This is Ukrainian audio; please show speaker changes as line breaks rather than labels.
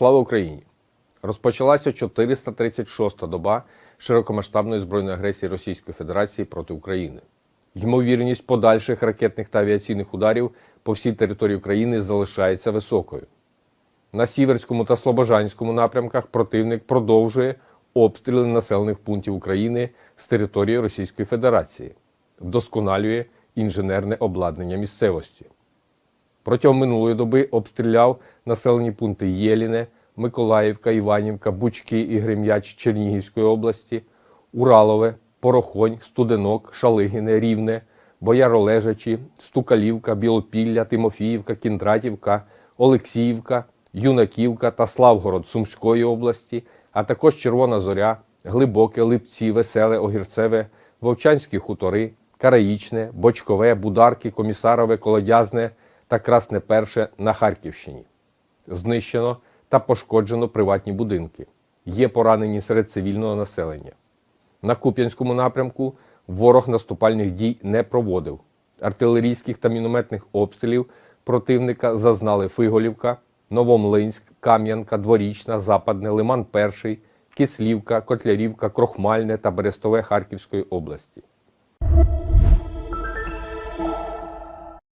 Слава Україні! Розпочалася 436-та доба широкомасштабної збройної агресії Російської Федерації проти України. Ймовірність подальших ракетних та авіаційних ударів по всій території України залишається високою. На Сіверському та Слобожанському напрямках противник продовжує обстріли населених пунктів України з території Російської Федерації, вдосконалює інженерне обладнання місцевості. Протягом минулої доби обстріляв населені пункти Єліне, Миколаївка, Іванівка, Бучки і Грем'яч Чернігівської області, Уралове, Порохонь, Студенок, Шалигине, Рівне, Бояролежачі, Стукалівка, Білопілля, Тимофіївка, Кіндратівка, Олексіївка, Юнаківка та Славгород Сумської області, а також Червона Зоря, Глибоке, Липці, Веселе, Огірцеве, Вовчанські хутори, Караїчне, Бочкове, Бударки, Комісарове, Колодязне та Красне Перше на Харківщині. Знищено та пошкоджено приватні будинки. Є поранені серед цивільного населення. На Куп'янському напрямку ворог наступальних дій не проводив. Артилерійських та мінометних обстрілів противника зазнали Фиголівка, Новомлинськ, Кам'янка, Дворічна, Западне, Лиман Перший, Кислівка, Котлярівка, Крохмальне та Берестове Харківської області.